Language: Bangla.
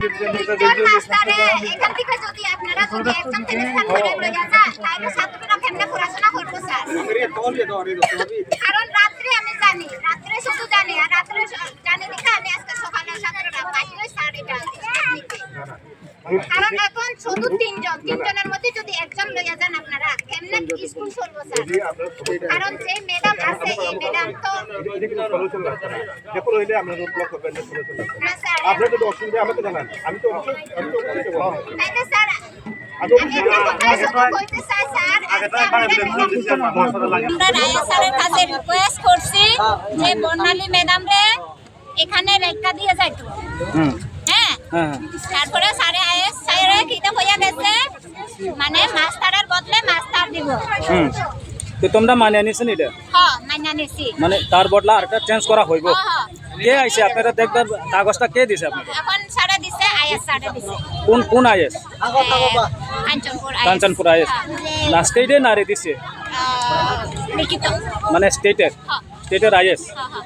এখান থেকে যদি আপনারা যদি একজন থেকে স্থান করে লয়ে যান তাহলে ছাত্ররা কেমনে পড়াশোনা করব স্যার। কারণ রাত্রে আমি জানি রাত্রে শুধু জানি আর রাত্রে জানি দেখে আমি আজকে সকালে ছাত্ররা পাইলে স্যার এটা কারণ এখন শুধু তিনজন তিনজনের মধ্যে যদি একজন লইয়া যান আপনারা কেমনে স্কুল চলবো স্যার? কারণ যে ম্যাডাম আছে এই ম্যাডাম তো না স্যার। আপনার যদি অসুবিধা আমাকে জানান। আমি তো অবশ্যই আমি তো অবশ্যই বলব। তাইলে স্যার। আমি আমি একটা কথা শুধু বলতে চাই স্যার। আজকে আমাদের আমরা রায়া স্যারের কাছে রিকোয়েস্ট করছি যে বর্ণালী ম্যাডাম রে এখানে রেখা দিয়ে যাইতো হ্যাঁ। তারপরে স্যারে কিতা হইয়া গেছে? মানে মাস্টারের বদলে মাস্টার দিব। তো তোমরা মানে নিছেন এটা? হ মাইনা নিছি মানে তার বদলা আরেকটা চেঞ্জ করা হইব। কে আইছে? আপনারা দেখবেন কাগজটা কে দিছে আপনাকে এখন সাড়া দিছে আইএস সাড়া দিছে। কোন কোন IS? Kanchanpur IS. Kanchanpur IS. হ্যাঁ। না স্টেটে না দিছে। মানে স্টেটের হ্যাঁ। স্টেটের আইএস। হ্যাঁ, হ্যাঁ।